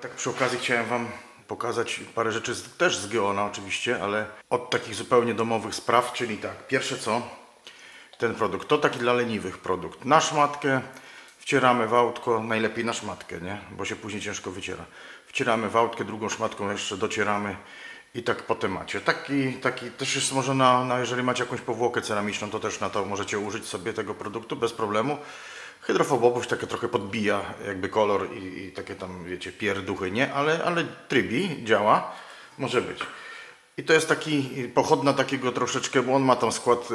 Tak przy okazji chciałem Wam pokazać parę rzeczy z, też z Geona oczywiście, ale od takich zupełnie domowych spraw, czyli tak, pierwsze co, ten produkt, to taki dla leniwych produkt. Na szmatkę wcieramy w autko, najlepiej na szmatkę, nie? Bo się później ciężko wyciera. Wcieramy w autkę, drugą szmatką jeszcze docieramy i tak potem macie. Taki, taki też jest może na, na, jeżeli macie jakąś powłokę ceramiczną, to też na to możecie użyć sobie tego produktu bez problemu. Hydrofobobuś takie trochę podbija jakby kolor i, i takie tam, wiecie, pierduchy, nie? Ale, ale trybi, działa, może być. I to jest taki pochodna takiego troszeczkę, bo on ma tam skład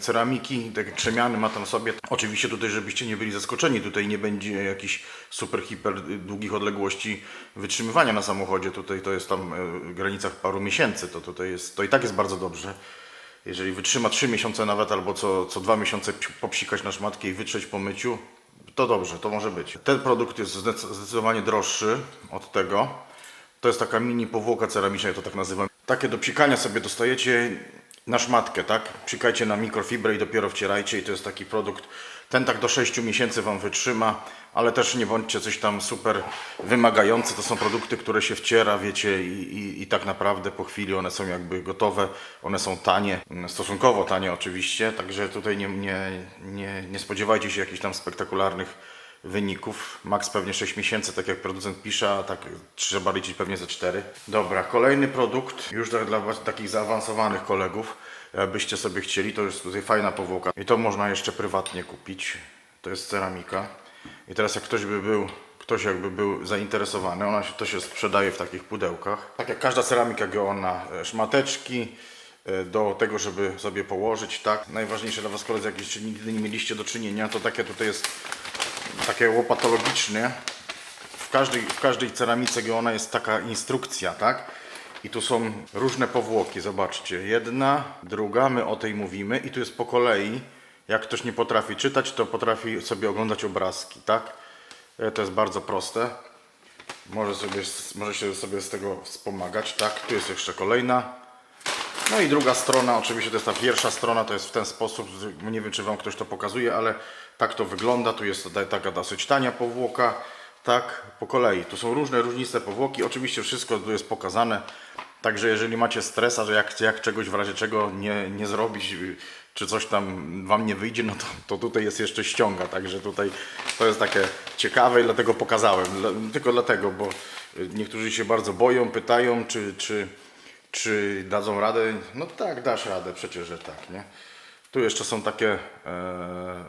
ceramiki, tak krzemiany ma tam sobie. Oczywiście tutaj, żebyście nie byli zaskoczeni, tutaj nie będzie jakichś super, hiper długich odległości wytrzymywania na samochodzie. Tutaj to jest tam e, w granicach paru miesięcy, to tutaj jest, to i tak jest bardzo dobrze. Jeżeli wytrzyma 3 miesiące nawet, albo co, co 2 miesiące psi- popsikać na szmatkę i wytrzeć po myciu, to dobrze, to może być. Ten produkt jest zdec- zdecydowanie droższy od tego. To jest taka mini powłoka ceramiczna, ja to tak nazywam. Takie do psikania sobie dostajecie na szmatkę, tak? Psikajcie na mikrofibrę i dopiero wcierajcie i to jest taki produkt, ten tak do 6 miesięcy Wam wytrzyma, ale też nie bądźcie coś tam super wymagający. To są produkty, które się wciera, wiecie, i, i, i tak naprawdę po chwili one są jakby gotowe, one są tanie, mm, stosunkowo tanie oczywiście, także tutaj nie, nie, nie, nie spodziewajcie się jakichś tam spektakularnych wyników. Max pewnie 6 miesięcy, tak jak producent pisze, a tak trzeba liczyć pewnie ze 4. Dobra, kolejny produkt, już dla, dla takich zaawansowanych kolegów, jakbyście sobie chcieli, to jest tutaj fajna powłoka. I to można jeszcze prywatnie kupić. To jest ceramika. I teraz jak ktoś by był, ktoś jakby był zainteresowany, ona się, to się sprzedaje w takich pudełkach. Tak jak każda ceramika geona, e, szmateczki, e, do tego, żeby sobie położyć, tak? Najważniejsze dla Was koledzy, jak jeszcze nigdy nie mieliście do czynienia, to takie tutaj jest takie łopatologiczne. W każdej, w każdej ceramice geona jest taka instrukcja, tak? I tu są różne powłoki, zobaczcie. Jedna, druga, my o tej mówimy i tu jest po kolei. Jak ktoś nie potrafi czytać, to potrafi sobie oglądać obrazki, tak? E, To jest bardzo proste. Może, sobie, może się sobie z tego wspomagać, tak? Tu jest jeszcze kolejna. No i druga strona, oczywiście to jest ta pierwsza strona, to jest w ten sposób, nie wiem czy Wam ktoś to pokazuje, ale tak to wygląda, tu jest ta- taka dosyć tania powłoka, tak, po kolei. Tu są różne, różniste powłoki, oczywiście wszystko tu jest pokazane, także jeżeli macie stresa, że jak, jak czegoś w razie czego nie, nie zrobić, czy coś tam Wam nie wyjdzie, no to, to tutaj jest jeszcze ściąga, także tutaj to jest takie ciekawe i dlatego pokazałem, tylko dlatego, bo niektórzy się bardzo boją, pytają, czy, czy czy dadzą radę? No tak, dasz radę, przecież, że tak, nie? Tu jeszcze są takie, e,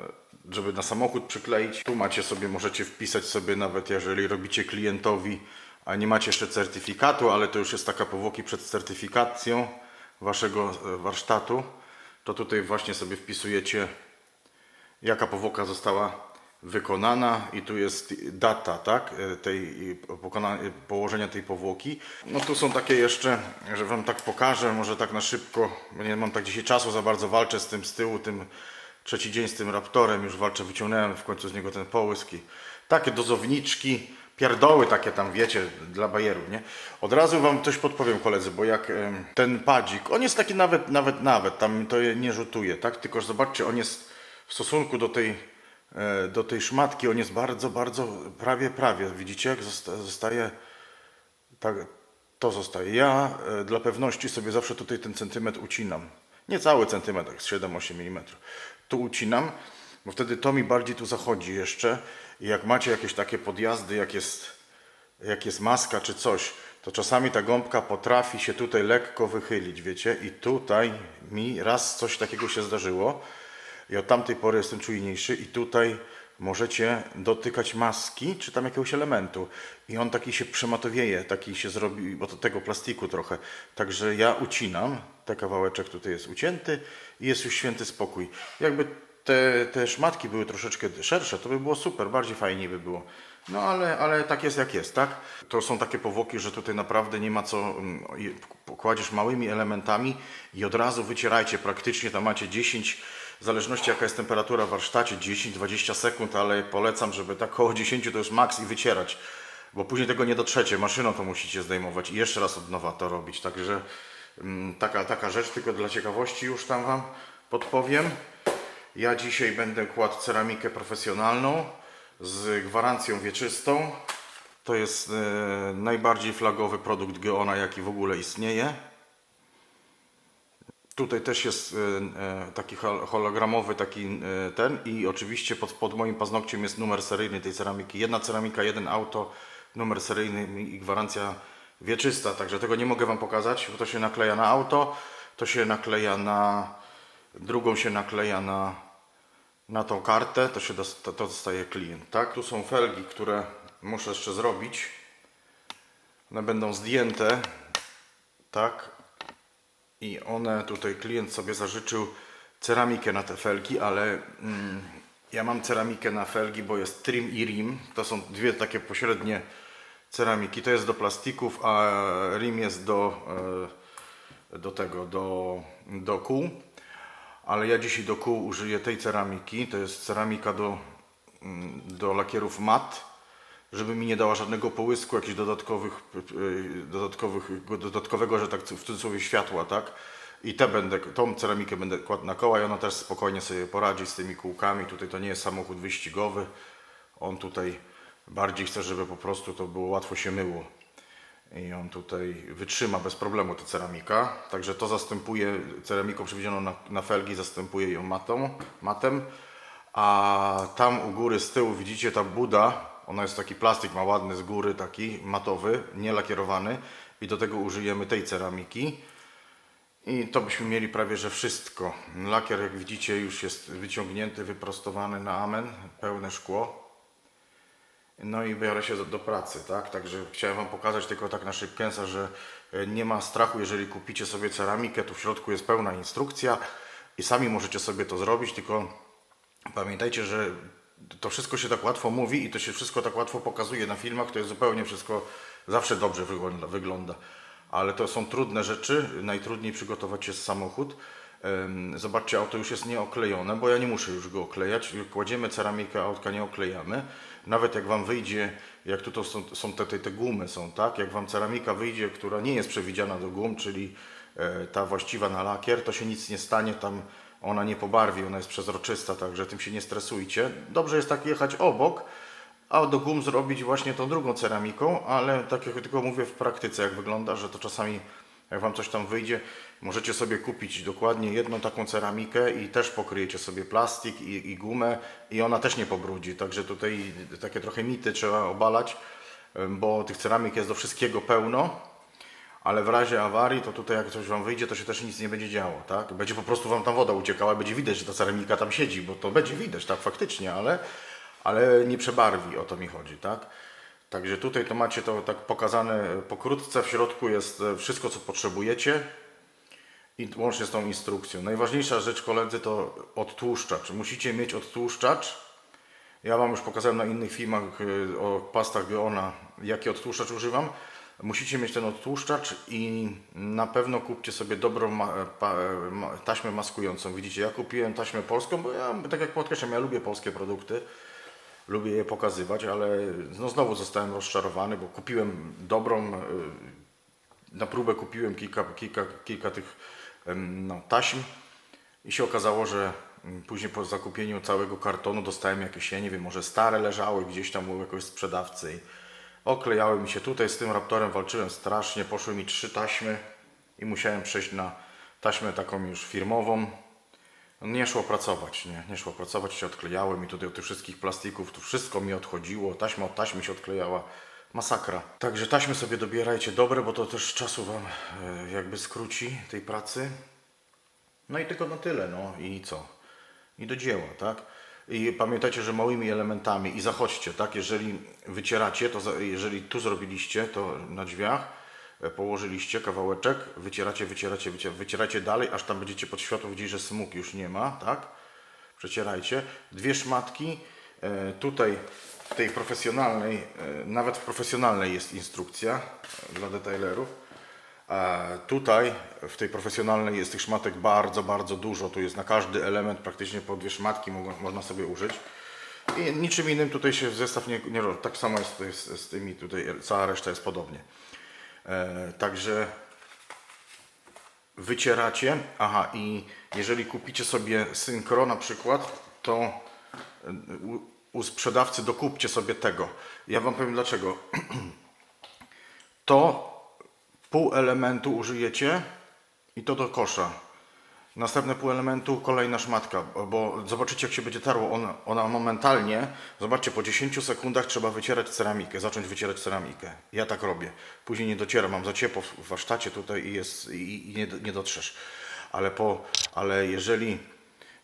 żeby na samochód przykleić. Tu macie sobie, możecie wpisać sobie nawet, jeżeli robicie klientowi, a nie macie jeszcze certyfikatu, ale to już jest taka powłoki przed certyfikacją waszego e, warsztatu, to tutaj właśnie sobie wpisujecie jaka powłoka została wykonana i tu jest data, tak, e, tej pokona, położenia tej powłoki. No tu są takie jeszcze, że wam tak pokażę, może tak na szybko, bo nie mam tak dzisiaj czasu za bardzo, walczę z tym z tyłu, tym trzeci dzień z tym Raptorem, już walczę, wyciągnąłem w końcu z niego ten połyski. Takie dozowniczki, pierdoły takie tam, wiecie, dla bajerów, nie? Od razu wam coś podpowiem koledzy, bo jak ten padzik, on jest taki nawet, nawet, nawet, tam to nie rzutuje, tak? Tylko zobaczcie, on jest w stosunku do tej, e, do tej szmatki, on jest bardzo, bardzo, prawie, prawie, widzicie, jak zosta- zostaje, tak, to zostaje. Ja e, dla pewności sobie zawsze tutaj ten centymetr ucinam. Nie cały centymetr, jak z 7-8 mm. Tu ucinam, bo wtedy to mi bardziej tu zachodzi jeszcze. I jak macie jakieś takie podjazdy, jak jest, jak jest maska czy coś, to czasami ta gąbka potrafi się tutaj lekko wychylić, wiecie? I tutaj mi raz coś takiego się zdarzyło. I od tamtej pory jestem czujniejszy i tutaj możecie dotykać maski czy tam jakiegoś elementu i on taki się przematowieje, taki się zrobi od tego plastiku trochę. Także ja ucinam, ten kawałeczek tutaj jest ucięty i jest już święty spokój. Jakby te, te szmatki były troszeczkę szersze, to by było super, bardziej fajnie by było. No ale, ale tak jest jak jest, tak? To są takie powłoki, że tutaj naprawdę nie ma co, mm, kładziesz małymi elementami i od razu wycierajcie praktycznie, tam macie 10, w zależności jaka jest temperatura w warsztacie, 10-20 sekund, ale polecam, żeby tak koło 10 to już maks i wycierać, bo później tego nie dotrzecie, maszyną to musicie zdejmować i jeszcze raz od nowa to robić, także mm, taka, taka rzecz, tylko dla ciekawości już tam Wam podpowiem. Ja dzisiaj będę kładł ceramikę profesjonalną z gwarancją wieczystą. To jest e, najbardziej flagowy produkt Geona, jaki w ogóle istnieje. Tutaj też jest e, e, taki hol- hologramowy taki ten i oczywiście pod, pod moim paznokciem jest numer seryjny tej ceramiki. Jedna ceramika, jeden auto, numer seryjny i gwarancja wieczysta. Także tego nie mogę Wam pokazać, bo to się nakleja na auto, to się nakleja na drugą się nakleja na, na tą kartę, to się to dostaje klient. Tak? Tu są felgi, które muszę jeszcze zrobić. One będą zdjęte, tak? I one tutaj klient sobie zażyczył ceramikę na te felgi, ale mm, ja mam ceramikę na felgi, bo jest trim i rim. To są dwie takie pośrednie ceramiki. To jest do plastików, a rim jest do, e, do tego, do, do kół. Ale ja dzisiaj do kół użyję tej ceramiki. To jest ceramika do, mm, do lakierów mat żeby mi nie dała żadnego połysku, jakichś dodatkowych, yy, dodatkowych, dodatkowego, że tak w cudzysłowie światła, tak? I te będę, tą ceramikę będę kładł na koła i ona też spokojnie sobie poradzi z tymi kółkami. Tutaj to nie jest samochód wyścigowy. On tutaj bardziej chce, żeby po prostu to było łatwo się myło. I on tutaj wytrzyma bez problemu ta ceramika. Także to zastępuje ceramiką przewidzianą na, na felgi, zastępuje ją matą, matem. A tam u góry z tyłu widzicie ta buda. Ona jest taki plastik, ma ładny z góry, taki matowy, nie lakierowany. I do tego użyjemy tej ceramiki. I to byśmy mieli prawie że wszystko. Lakier, jak widzicie, już jest wyciągnięty, wyprostowany na amen, pełne szkło. No i biorę się do, do pracy, tak? Także chciałem Wam pokazać tylko tak na szybkęsa, że e, nie ma strachu, jeżeli kupicie sobie ceramikę, tu w środku jest pełna instrukcja i sami możecie sobie to zrobić, tylko pamiętajcie, że to wszystko się tak łatwo mówi i to się wszystko tak łatwo pokazuje na filmach, to jest zupełnie wszystko zawsze dobrze wygląda, wygląda. ale to są trudne rzeczy, najtrudniej przygotować jest samochód. Zobaczcie, auto już jest nieoklejone, bo ja nie muszę już go oklejać. Kładziemy ceramikę, autka nie oklejamy. Nawet jak Wam wyjdzie, jak tu to są, są te, te, te gumy są, tak? Jak Wam ceramika wyjdzie, która nie jest przewidziana do gum, czyli e, ta właściwa na lakier, to się nic nie stanie, tam ona nie pobarwi, ona jest przezroczysta, także tym się nie stresujcie. Dobrze jest tak jechać obok, a do gum zrobić właśnie tą drugą ceramiką, ale tak jak tylko mówię w praktyce, jak wygląda, że to czasami jak Wam coś tam wyjdzie, możecie sobie kupić dokładnie jedną taką ceramikę i też pokryjecie sobie plastik i, i gumę i ona też nie pobrudzi. Także tutaj takie trochę mity trzeba obalać, bo tych ceramik jest do wszystkiego pełno, ale w razie awarii to tutaj jak coś Wam wyjdzie, to się też nic nie będzie działo, tak? Będzie po prostu Wam tam woda uciekała, będzie widać, że ta ceramika tam siedzi, bo to będzie widać, tak, faktycznie, ale, ale nie przebarwi, o to mi chodzi, tak? Także tutaj to macie to tak pokazane pokrótce, w środku jest e, wszystko, co potrzebujecie i łącznie z tą instrukcją. Najważniejsza rzecz, koledzy, to odtłuszczacz. Musicie mieć odtłuszczacz. Ja Wam już pokazałem na innych filmach y, o pastach Geona, jaki odtłuszczacz używam. Musicie mieć ten odtłuszczacz i na pewno kupcie sobie dobrą ma, pa, taśmę maskującą. Widzicie, ja kupiłem taśmę polską, bo ja, tak jak podkreślam, ja lubię polskie produkty. Lubię je pokazywać, ale no znowu zostałem rozczarowany, bo kupiłem dobrą, y, na próbę kupiłem kilka, kilka, kilka tych no, taśm i się okazało, że mm, później po zakupieniu całego kartonu dostałem jakieś, ja nie wiem, może stare leżały gdzieś tam u jakiegoś sprzedawcy i oklejały mi się tutaj. Z tym Raptorem walczyłem strasznie, poszły mi trzy taśmy i musiałem przejść na taśmę taką już firmową. Nie szło pracować, nie, nie szło pracować, się odklejały mi tutaj od tych wszystkich plastików, tu wszystko mi odchodziło, taśma od taśmy się odklejała, masakra. Także taśmy sobie dobierajcie dobre, bo to też czasu Wam e, jakby skróci tej pracy. No i tylko na tyle, no i co? I do dzieła, tak? I pamiętajcie, że małymi elementami i zachodźcie, tak? Jeżeli wycieracie, to jeżeli tu zrobiliście to na drzwiach, położyliście kawałeczek, wycieracie, wycieracie, wycieracie, dalej, aż tam będziecie pod światło widzieć, że smug już nie ma, tak? Przecierajcie. Dwie szmatki. E, tutaj w tej profesjonalnej, e, nawet w profesjonalnej jest instrukcja e, dla detailerów. Tutaj w tej profesjonalnej jest tych szmatek bardzo, bardzo dużo. Tu jest na każdy element praktycznie po dwie szmatki można sobie użyć. I niczym innym tutaj się zestaw nie, nie robi. Tak samo jest z tymi tutaj, cała reszta jest podobnie. E, także wycieracie. Aha, i jeżeli kupicie sobie synchro na przykład, to e, u- u sprzedawcy dokupcie sobie tego. Ja wam powiem dlaczego. To pół elementu użyjecie i to do kosza. Następne pół elementu kolejna szmatka, bo- zobaczycie jak się będzie tarło ona, ona momentalnie, zobaczcie po 10 sekundach trzeba wycierać ceramikę, zacząć wycierać ceramikę. Ja tak robię. Później nie docieram, mam za ciepło w warsztacie tutaj i, jest, i, i nie, nie dotrzesz. Ale, po, ale jeżeli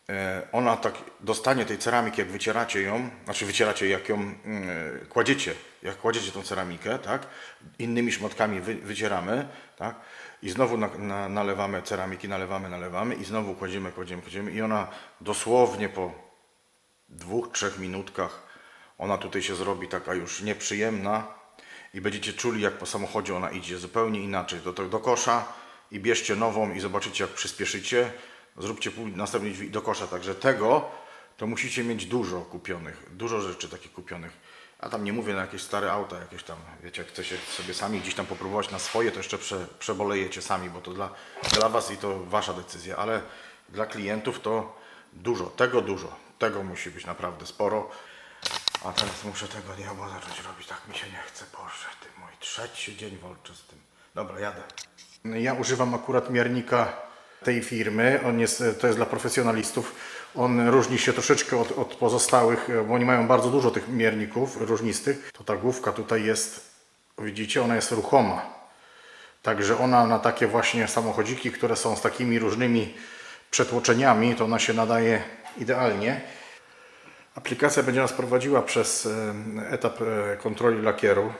e, ona tak dostanie tej ceramiki, jak wycieracie ją, znaczy wycieracie, jak ją mm, kładziecie, jak kładziecie tą ceramikę, tak, innymi szmatkami wy, wycieramy, tak, i znowu na, na, nalewamy ceramiki, nalewamy, nalewamy i znowu kładziemy, kładziemy, kładziemy i ona dosłownie po dwóch, trzech minutkach ona tutaj się zrobi taka już nieprzyjemna i będziecie czuli jak po samochodzie ona idzie zupełnie inaczej. Do, do, kosza i bierzcie nową i zobaczycie jak przyspieszycie. Zróbcie pół, następnie do kosza. Także tego to musicie mieć dużo kupionych, dużo rzeczy takich kupionych. A tam nie mówię na jakieś stare auta, jakieś tam, wiecie, jak chcecie sobie sami gdzieś tam popróbować na swoje, to jeszcze prze, przebolejecie sami, bo to dla, dla Was i to Wasza decyzja, ale dla klientów to dużo, tego dużo, tego musi być naprawdę sporo. A teraz muszę tego diabła zacząć robić, tak mi się nie chce, Boże, ty mój trzeci dzień walczę z tym. Dobra, jadę. Ja używam akurat miernika tej firmy, on jest, to jest dla profesjonalistów. On różni się troszeczkę od, od pozostałych, bo oni mają bardzo dużo tych mierników różnistych. To ta główka tutaj jest, widzicie, ona jest ruchoma. Także ona na takie właśnie samochodziki, które są z takimi różnymi przetłoczeniami, to ona się nadaje idealnie. Aplikacja będzie nas prowadziła przez e, etap e, kontroli lakieru.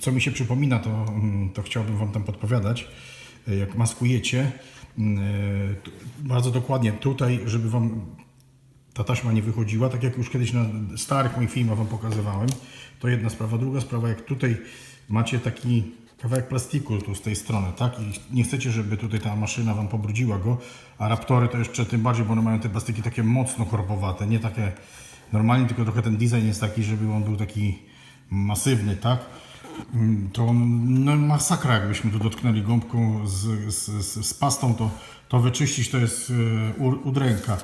Co mi się przypomina, to, mm, to chciałbym Wam tam podpowiadać. E, Jak maskujecie, mm, e, bardzo dokładnie tutaj, żeby Wam ta taśma nie wychodziła, tak jak już kiedyś na starych moich filmach Wam pokazywałem. To jedna sprawa. Druga sprawa, jak tutaj macie taki kawałek plastiku tu z tej strony, tak? I nie chcecie, żeby tutaj ta maszyna Wam pobrudziła go, a Raptory to jeszcze tym bardziej, bo one mają te plastiki takie mocno chorobowate, nie takie normalnie, tylko trochę ten design jest taki, żeby on był taki masywny, tak? To no, masakra, jakbyśmy tu dotknęli gąbką z, z, z, pastą, to, to wyczyścić to jest e, udręka.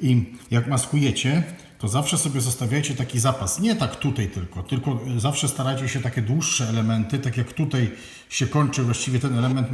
I jak maskujecie, to zawsze sobie zostawiajcie taki zapas. Nie tak tutaj tylko, tylko e, zawsze starajcie się takie dłuższe elementy, tak jak tutaj się kończy właściwie ten element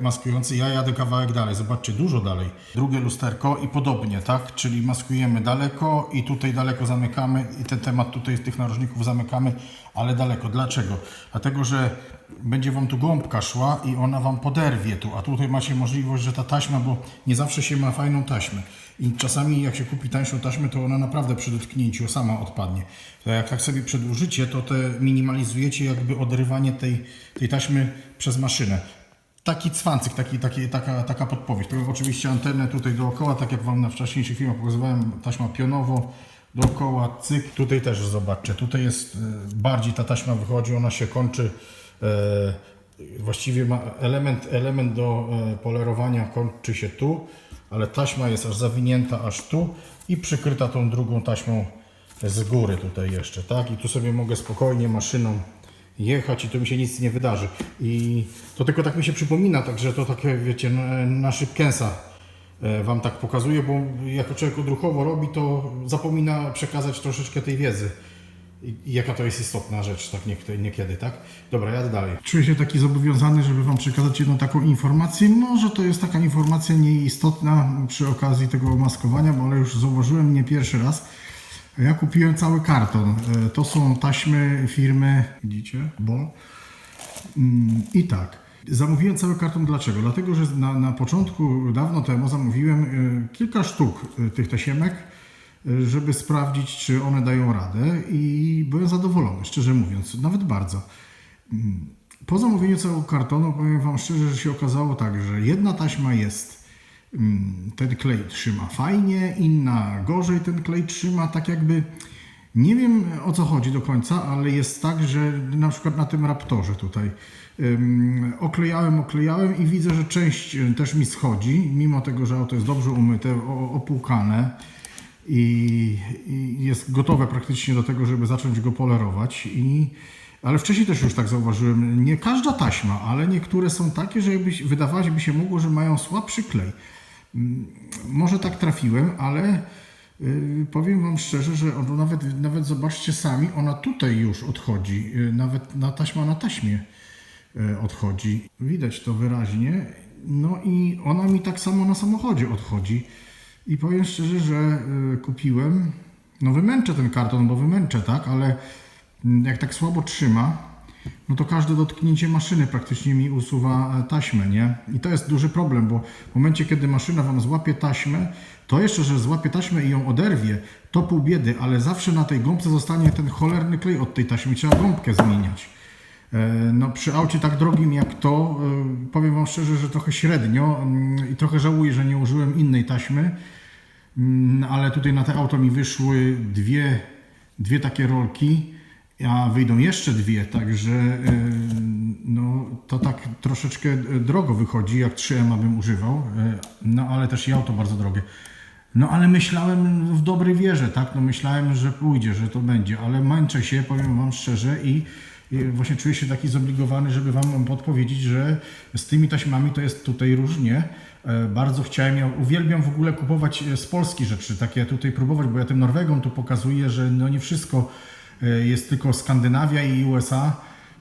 maskujący. Ja jadę kawałek dalej, zobaczcie, dużo dalej. Drugie lusterko i podobnie, tak? Czyli maskujemy daleko i tutaj daleko zamykamy i ten temat tutaj tych narożników zamykamy, ale daleko. Dlaczego? Dlatego, że będzie Wam tu gąbka szła i ona Wam poderwie tu, a tutaj macie możliwość, że ta taśma, bo nie zawsze się ma fajną taśmę i czasami jak się kupi tańszą taśmę, to ona naprawdę przy dotknięciu sama odpadnie. Jak tak sobie przedłużycie, to te minimalizujecie jakby odrywanie tej, tej taśmy przez maszynę. Taki cwancyk, taki, taki, taka, taka podpowiedź. To oczywiście antenę tutaj dookoła, tak jak Wam na wcześniejszych filmach pokazywałem, taśma pionowo dookoła, cyk. Tutaj też zobaczcie, tutaj jest e, bardziej ta taśma wychodzi, ona się kończy, e, właściwie ma element, element do e, polerowania kończy się tu, ale taśma jest aż zawinięta aż tu i przykryta tą drugą taśmą z góry tutaj jeszcze, tak? I tu sobie mogę spokojnie maszyną jechać i to mi się nic nie wydarzy. I to tylko tak mi się przypomina, także to takie, wiecie, na, szybkęsa e, Wam tak pokazuję, bo jako człowiek odruchowo robi, to zapomina przekazać troszeczkę tej wiedzy. I, jaka to jest istotna rzecz, tak nie, niekiedy, tak? Dobra, jadę dalej. Czuję się taki zobowiązany, żeby Wam przekazać jedną taką informację. Może to jest taka informacja nieistotna przy okazji tego maskowania, bo ale już zauważyłem nie pierwszy raz. Ja kupiłem cały karton. E, To są taśmy firmy, widzicie, bo Mm, I tak. Zamówiłem cały karton. Dlaczego? Dlatego, że na, na początku, dawno temu, zamówiłem y, kilka sztuk y, tych tasiemek, żeby sprawdzić, czy one dają radę, i byłem zadowolony, szczerze mówiąc, nawet bardzo. Po zamówieniu całego kartonu, powiem Wam szczerze, że się okazało tak, że jedna taśma jest, mm, ten klej trzyma fajnie, inna gorzej ten klej trzyma, tak jakby. Nie wiem o co chodzi do końca, ale jest tak, że na przykład na tym Raptorze tutaj oklejałem, oklejałem i widzę, że część y, też mi schodzi, mimo tego, że auto jest dobrze umyte, opłukane. I, i jest gotowe praktycznie do tego, żeby zacząć go polerować. I, ale wcześniej też już tak zauważyłem, nie każda taśma, ale niektóre są takie, że jakby, wydawać by się mogło, że mają słabszy klej. Mm, Może tak trafiłem, ale y, powiem Wam szczerze, że ono nawet, nawet zobaczcie sami, ona tutaj już odchodzi, y, nawet na taśma na taśmie y, odchodzi. Widać to wyraźnie. No i ona mi tak samo na samochodzie odchodzi. I powiem szczerze, że y, kupiłem, no wymęczę ten karton, bo wymęczę, tak, ale mm, jak tak słabo trzyma, no to każde dotknięcie maszyny praktycznie mi usuwa e, taśmę, nie? I to jest duży problem, bo w momencie, kiedy maszyna Wam złapie taśmę, to jeszcze, że złapie taśmę i ją oderwie, to pół biedy, ale zawsze na tej gąbce zostanie ten cholerny klej od tej taśmy, trzeba gąbkę zmieniać. E, No przy aucie tak drogim jak to, e, powiem Wam szczerze, że trochę średnio mm, i trochę żałuję, że nie użyłem innej taśmy, ale tutaj na te auto mi wyszły dwie, dwie takie rolki, a wyjdą jeszcze dwie, także e, no, to tak troszeczkę e, drogo wychodzi, jak 3M bym używał, e, no ale też i auto bardzo drogie. No ale myślałem w dobrej wierze, tak? No myślałem, że pójdzie, że to będzie, ale męczę się, powiem Wam szczerze i właśnie czuję się taki zobligowany, żeby Wam podpowiedzieć, że z tymi taśmami to jest tutaj różnie. E, Bardzo chciałem, ja uwielbiam w ogóle kupować e, z Polski rzeczy, takie tutaj próbować, bo ja tym Norwegom tu pokazuję, że no nie wszystko e, jest tylko Skandynawia i USA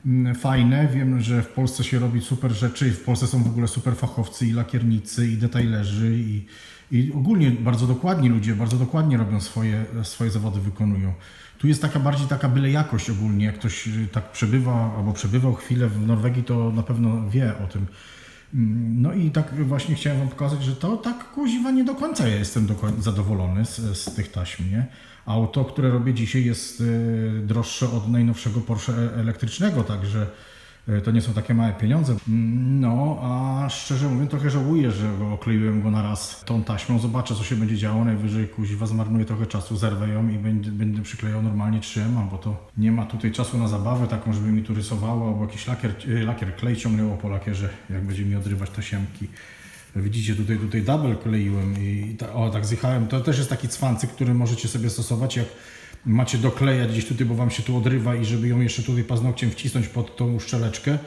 mm, fajne. Wiem, że w Polsce się robi super rzeczy i w Polsce są w ogóle super fachowcy i lakiernicy i detailerzy i, i ogólnie bardzo dokładni ludzie, bardzo dokładnie robią swoje, swoje zawody, wykonują. Tu jest taka bardziej taka byle jakość ogólnie. Jak ktoś tak przebywa albo przebywał chwilę w Norwegii, to na pewno wie o tym. Mm, No i tak właśnie chciałem Wam pokazać, że to tak kuźwa nie do końca ja jestem do koń- zadowolony z, z tych taśm, nie? Auto, które robię dzisiaj jest y, droższe od najnowszego Porsche e- elektrycznego, także to nie są takie małe pieniądze. No, a szczerze mówiąc trochę żałuję, że go okleiłem go na raz tą taśmą. Zobaczę co się będzie działo, najwyżej kuźwa zmarnuję trochę czasu, zerwę ją i będę, będę przyklejał normalnie 3M, bo to nie ma tutaj czasu na zabawę taką, żeby mi tu rysowało, albo jakiś lakier, y, lakier klej ciągnęło po lakierze, jak będzie mi odrywać tasiemki. Widzicie, tutaj, tutaj double kleiłem i ta, o, tak zjechałem. To też jest taki cwancyk, który możecie sobie stosować, jak macie doklejać gdzieś tutaj, bo Wam się tu odrywa i żeby ją jeszcze tutaj paznokciem wcisnąć pod tą uszczeleczkę.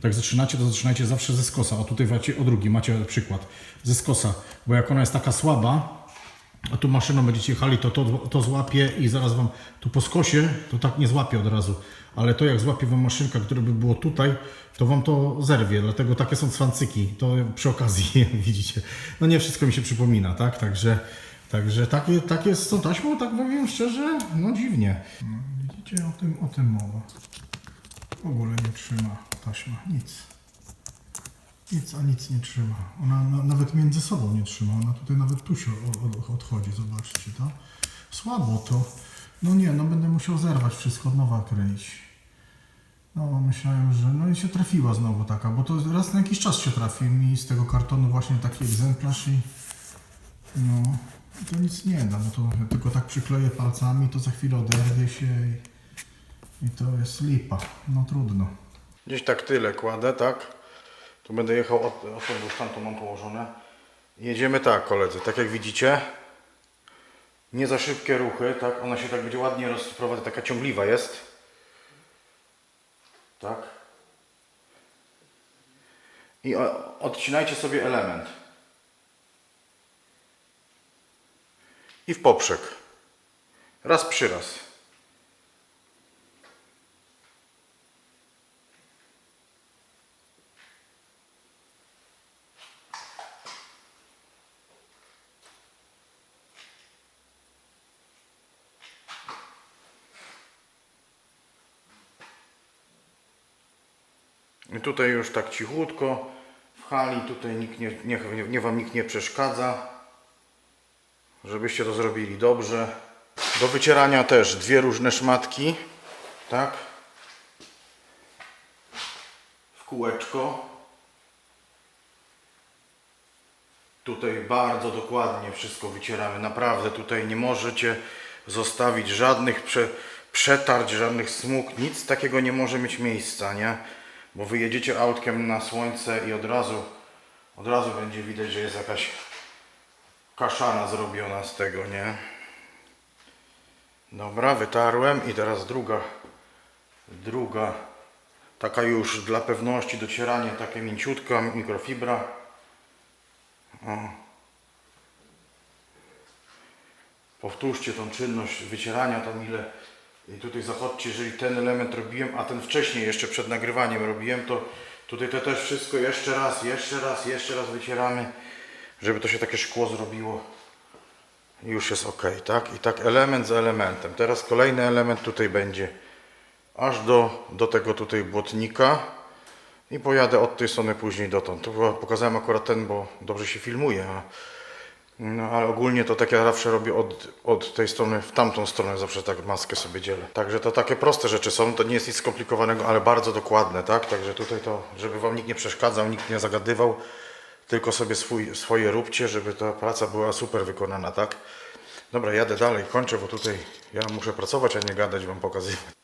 Tak zaczynacie, to zaczynajcie zawsze ze skosa. O tutaj macie, o drugi, macie przykład. Ze skosa, bo jak ona jest taka słaba, a tu maszyną będziecie jechali, to, to to złapie i zaraz Wam tu po skosie, to tak nie złapie od razu. Ale to jak złapie Wam maszynka, która by było tutaj, to Wam to zerwie. Dlatego takie są cwancyki. To przy okazji widzicie. No nie wszystko mi się przypomina, tak? Także, także takie, takie z tą taśmą, tak powiem szczerze, no dziwnie. Widzicie, o tym, o tym mowa. W ogóle nie trzyma taśma, nic. Nic, a nic nie trzyma. Ona na, nawet między sobą nie trzyma. Ona tutaj nawet tu się od, odchodzi, zobaczcie to. Słabo to. No nie, no będę musiał zerwać wszystko, od nowa kleić. No myślałem, że no i się trafiła znowu taka, bo to raz na jakiś czas się trafi mi z tego kartonu właśnie taki egzemplarz i no to nic nie da, bo to ja tylko tak przykleję palcami, to za chwilę oderwie się i, i to jest lipa. No trudno. Gdzieś tak tyle kładę, tak? Tu będę jechał od, od tą, bo tam to mam położone. Jedziemy tak, koledzy, tak jak widzicie. Nie za szybkie ruchy, tak? Ona się tak będzie ładnie rozprowadza, taka ciągliwa jest. Tak? I odcinajcie sobie element. I w poprzek. Raz przy raz. I tutaj już tak cichutko w hali, tutaj nikt nie, nie, nie Wam nikt nie przeszkadza, żebyście to zrobili dobrze. Do wycierania też dwie różne szmatki, tak? W kółeczko. Tutaj bardzo dokładnie wszystko wycieramy. Naprawdę tutaj nie możecie zostawić żadnych prze, przetarć, żadnych smug. Nic takiego nie może mieć miejsca, nie? Bo wyjedziecie autkiem na słońce i od razu, od razu będzie widać, że jest jakaś kaszana zrobiona z tego, nie? Dobra, wytarłem i teraz druga, druga, taka już dla pewności docieranie, takie mięciutka, mikrofibra. O. Powtórzcie tą czynność wycierania tam ile i tutaj zachodźcie, jeżeli ten element robiłem, a ten wcześniej jeszcze przed nagrywaniem robiłem, to tutaj to też wszystko jeszcze raz, jeszcze raz, jeszcze raz wycieramy, żeby to się takie szkło zrobiło. Już jest ok, tak? I tak element za elementem. Teraz kolejny element tutaj będzie aż do, do tego tutaj błotnika i pojadę od tej strony później dotąd. Chyba pokazałem akurat ten, bo dobrze się filmuje, a, no, ale ogólnie to tak ja zawsze robię od, od tej strony w tamtą stronę, zawsze tak maskę sobie dzielę. Także to takie proste rzeczy są, to nie jest nic skomplikowanego, ale bardzo dokładne, tak? Także tutaj to, żeby Wam nikt nie przeszkadzał, nikt nie zagadywał, tylko sobie swój, swoje róbcie, żeby ta praca była super wykonana, tak? Dobra, jadę dalej, kończę, bo tutaj ja muszę pracować, a nie gadać, Wam pokazywać.